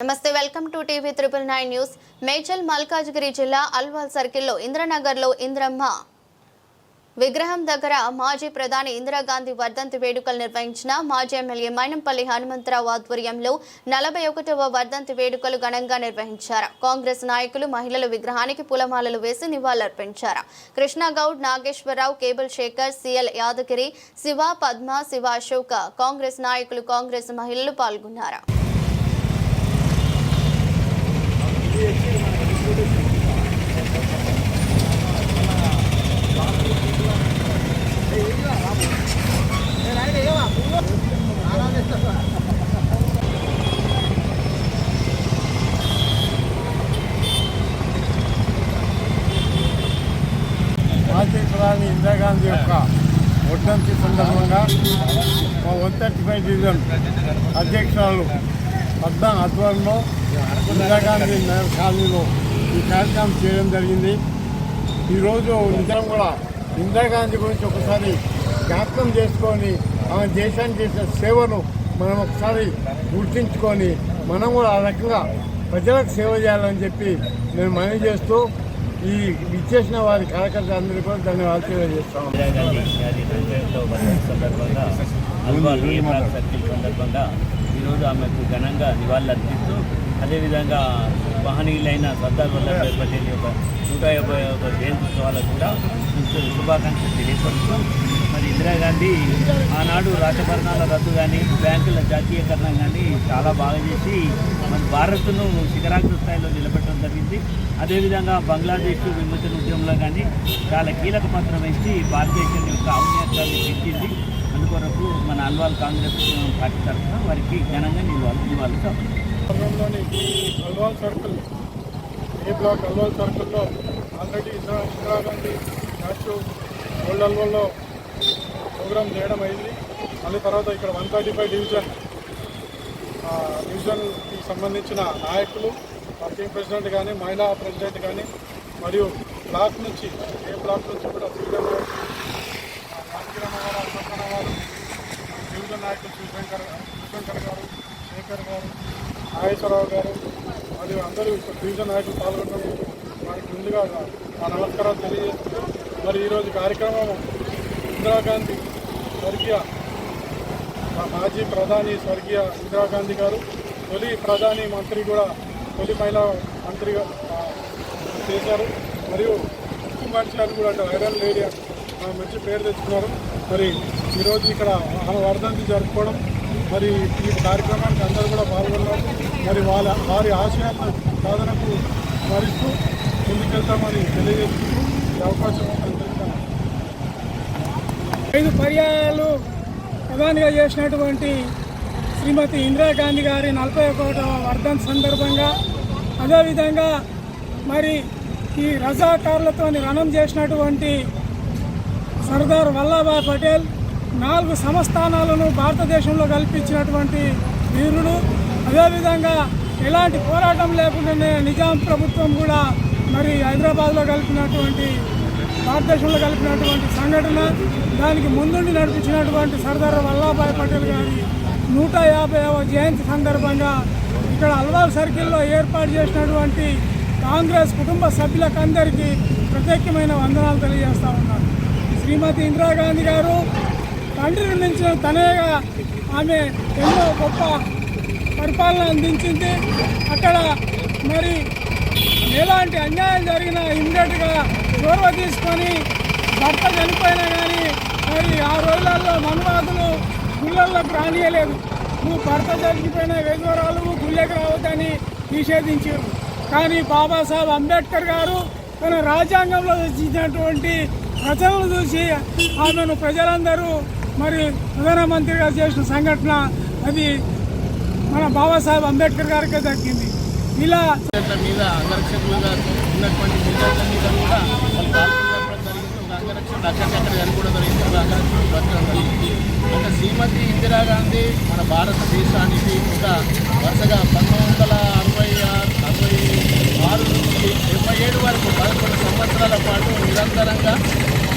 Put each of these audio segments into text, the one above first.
నమస్తే welcome to TV triple nine news. Medchal Malkajgiri జిల్లా అల్వాల్ సర్కిల్లో ఇంద్రనగర్లో ఇంద్రమ్మ విగ్రహం దగ్గర మాజీ ప్రధాని ఇందిరాగాంధీ వర్ధంతి వేడుకలు నిర్వహించిన మాజీ ఎమ్మెల్యే మైనంపల్లి హనుమంతరావు ఆధ్వర్యంలో నలభై ఒకటవ వర్ధంతి వేడుకలు ఘనంగా నిర్వహించారు. కాంగ్రెస్ నాయకులు మహిళలు విగ్రహానికి పూలమాలలు వేసి నివాళులర్పించారు. Krishna Goud Nageswara Rao cable Sekhar CL Yadagiri Siva Padma Siva Ashoka Congress నాయకులు కాంగ్రెస్ మహిళలు పాల్గొన్నారు మాజీ ప్రధాని ఇందిరాగాంధీ యొక్క వర్ధంతి సందర్భంగా మా వన్ థర్టీ ఫైవ్ డివిజన్ అధ్యక్షురాలు పద్మ ఆధ్వర్యంలో ఇందిరాగాంధీ నగర్ కాలనీలో ఈ కార్యక్రమం చేయడం జరిగింది. ఈరోజు నిజం కూడా ఇందిరాగాంధీ గురించి ఒకసారి జ్ఞాపకం చేసుకొని ఆమె దేశానికి చేసిన సేవను మనం ఒకసారి గుర్తించుకొని మనం కూడా ఆ రకంగా ప్రజలకు సేవ చేయాలని చెప్పి నేను మనవి చేస్తూ ఈ ఇచ్చేసిన వారి కార్యకర్తలు అందరికీ కూడా ధన్యవాదాలు తెలియజేస్తాను సందర్భంగా సర్కిల్ సందర్భంగా ఈరోజు ఆమెకు ఘనంగా నివాళులర్పిస్తూ అదేవిధంగా మహనీయులైన సర్దార్ వల్లభాయ్ పటేల్ యొక్క నూట యాభై ఒక జయంత్యోత్సవాలకు కూడా శుభాకాంక్షలు తెలియపరుస్తూ మరి ఇందిరాగాంధీ ఆనాడు రాజభరణాల రద్దు కానీ బ్యాంకుల జాతీయకరణ కానీ చాలా బాగా చేసి మన భారత్ను శిఖరాగ్ర స్థాయిలో నిలబెట్టడం జరిగింది. అదేవిధంగా బంగ్లాదేశ్ విమోచన ఉద్యమంలో కానీ చాలా కీలక పాత్ర వహించి భారతదేశం యొక్క ఔన్నత్యాన్ని పెంచింది. అందుకొరకు మన అల్వాల్ కాంగ్రెస్ పార్టీ తరఫున వారికి ఘనంగా నివాళి నివాళి Alwal circle A block Alwal సర్కిల్లో already Indira Indira Gandhi statue old అల్వాల్లో programme చేయడం అయింది. మళ్ళీ తర్వాత ఇక్కడ వన్ థర్టీ ఫైవ్ డివిజన్ డివిజన్కి సంబంధించిన నాయకులు వర్కింగ్ ప్రెసిడెంట్ కానీ మహిళా ప్రెసిడెంట్ కానీ మరియు బ్లాక్ నుంచి ఏ బ్లాక్ నుంచి కూడా శ్రీధర్ గారు, రామకిరణ గారు గారు డివిజన్ నాయకులు శివశంకర్ శివశంకర్ గారు శేఖర్ గారు నాగేశ్వరరావు గారు మరియు అందరూ డివిజన్ నాయకులు పాల్గొన్నారు వారికి ముందుగా మా నమస్కారాలు తెలియజేస్తూ మరి ఈరోజు కార్యక్రమం ఇందిరాగాంధీ స్వర్గీయ మాజీ ప్రధాని స్వర్గీయ ఇందిరాగాంధీ గారు తొలి ప్రధాని మంత్రి కూడా తొలి మహిళా మంత్రిగా చేశారు. మరియు ఉక్కు మనిషి అని కూడా అంటే ఐరన్ లేడీ మంచి పేరు తెచ్చుకున్నారు. మరి ఈరోజు ఇక్కడ ఆమె వర్ధంతి జరుపుకోవడం మరి ఈ కార్యక్రమానికి అందరూ కూడా పాల్గొన్నారు మరి వాళ్ళ వారి ఆశయాలను సాధనకు స్మరిస్తూ ముందుకెళ్తామని తెలియజేస్తూ అవకాశం కల్పిస్తాను ఐదు పర్యాయాలు ప్రధానిగా చేసినటువంటి శ్రీమతి ఇందిరాగాంధీ గారి నలభై ఒకటవ వర్ధన్ సందర్భంగా అదేవిధంగా మరి ఈ రజాకారులతో రణం చేసినటువంటి సర్దార్ వల్లభాయ్ పటేల్ నాలుగు సంస్థానాలను భారతదేశంలో కల్పించినటువంటి వీరుడు అదేవిధంగా ఎలాంటి పోరాటం లేకుండానే నిజాం ప్రభుత్వం కూడా మరి హైదరాబాద్లో కలిపినటువంటి భారతదేశంలో కలిపినటువంటి సంఘటన దానికి ముందుండి నడిపించినటువంటి సర్దార్ వల్లభాయ్ పటేల్ గారి నూట యాభైవ జయంతి సందర్భంగా ఇక్కడ అల్వాల్ సర్కిల్లో ఏర్పాటు చేసినటువంటి కాంగ్రెస్ కుటుంబ సభ్యులకందరికీ ప్రత్యేకమైన వందనాలు తెలియజేస్తూ ఉన్నారు శ్రీమతి ఇందిరాగాంధీ గారు తండ్రిని మించిన తనయగా ఆమె ఎన్నో గొప్ప పరిపాలన అందించింది. అక్కడ మరి ఎలాంటి అన్యాయం జరిగినా ఇమ్మీడియట్గా చొరవ తీసుకొని భర్త చనిపోయినా కానీ మరి ఆ రోజులలో మనువాదులు గుళ్ళల్లోకి రానియలేదు. నువ్వు భర్త చనిపోయిన వెగవరాలు గుళ్ళకి రావద్దని నిషేధించారు. కానీ బాబాసాహెబ్ అంబేద్కర్ గారు తన రాజ్యాంగంలో రచించినటువంటి రచనలు చూసి ఆమెను ప్రజలందరూ మరి ప్రధానమంత్రిగా చేసిన సంఘటన అది మన బాబాసాహెబ్ అంబేద్కర్ గారికే దక్కింది ఇలా మీద అంగరక్షకులుగా ఉన్నటువంటి నిందితుల మీద కూడా వాళ్ళు పాల్గొనడం జరిగింది ఒక అంగరక్షకుడు అక్కడక్కడ చనిపోవడం జరిగింది ఒక అంగరక్షకుడు బతకడం జరిగింది అంటే శ్రీమతి ఇందిరాగాంధీ మన భారతదేశానికి ఒక వరుసగా పంతొమ్మిది వందల అరవై ఆరు అరవై ఆరు నుంచి డెబ్బై ఏడు వరకు పదకొండు సంవత్సరాల పాటు నిరంతరంగా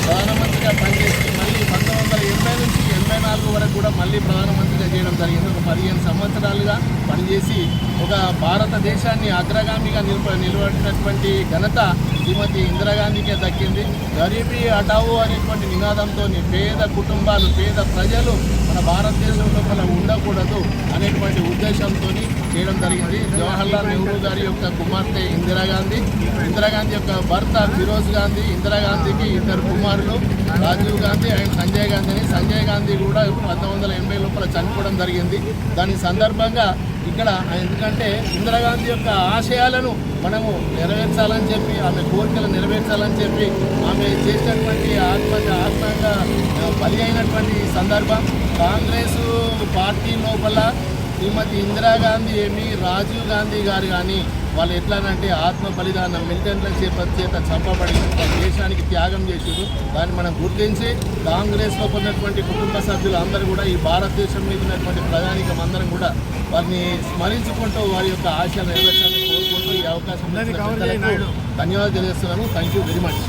ప్రధానమంత్రిగా పనిచేసి మళ్ళీ పంతొమ్మిది వందల ఎనభై నుంచి ఎనభై నాలుగు వరకు కూడా మళ్ళీ ప్రధానమంత్రిగా చేయడం జరిగింది ఒక పదిహేను సంవత్సరాలుగా పనిచేసి ఒక భారతదేశాన్ని అగ్రగామిగా నిలబ నిలబడినటువంటి ఘనత శ్రీమతి ఇందిరాగాంధీకే దక్కింది. గరీబీ హటావు అనేటువంటి నినాదంతో పేద కుటుంబాలు పేద ప్రజలు మన భారతదేశం లోపల ఉండకూడదు అనేటువంటి ఉద్దేశంతో చేయడం జరిగింది. జవహర్లాల్ నెహ్రూ గారి యొక్క కుమార్తె ఇందిరాగాంధీ ఇందిరాగాంధీ యొక్క భర్త ఫిరోజ్ గాంధీ ఇందిరాగాంధీకి ఇద్దరు కుమారులు రాజీవ్ గాంధీ అండ్ సంజయ్ గాంధీని. సంజయ్ గాంధీ కూడా పంతొమ్మిది వందల ఎనభై లోపల చనిపోవడం జరిగింది. దాని సందర్భంగా ఇక్కడ ఎందుకంటే ఇందిరాగాంధీ యొక్క ఆశయాలను మనము నెరవేర్చాలని చెప్పి ఆమె కోరికలు నెరవేర్చాలని చెప్పి ఆమె చేసినటువంటి ఆత్మ ఆత్మగా బలి అయినటువంటి సందర్భం. కాంగ్రెస్ పార్టీ లోపల శ్రీమతి ఇందిరాగాంధీ ఏమి రాజీవ్ గాంధీ గారు కానీ వాళ్ళు ఎట్లానంటే ఆత్మ బలిదానం మిలిటెంట్ల చేత చేత చంపబడి దేశానికి త్యాగం చేసారు దాన్ని మనం గుర్తించి కాంగ్రెస్లో ఉన్నటువంటి కుటుంబ సభ్యులు అందరూ కూడా ఈ భారతదేశం మీద ఉన్నటువంటి ప్రధానికం అందరం కూడా వారిని స్మరించుకుంటూ వారి యొక్క ఆశ నెరవేర్చాలని ఈ అవకాశం ధన్యవాదాలు తెలియజేస్తున్నాను థ్యాంక్ యూ వెరీ మచ్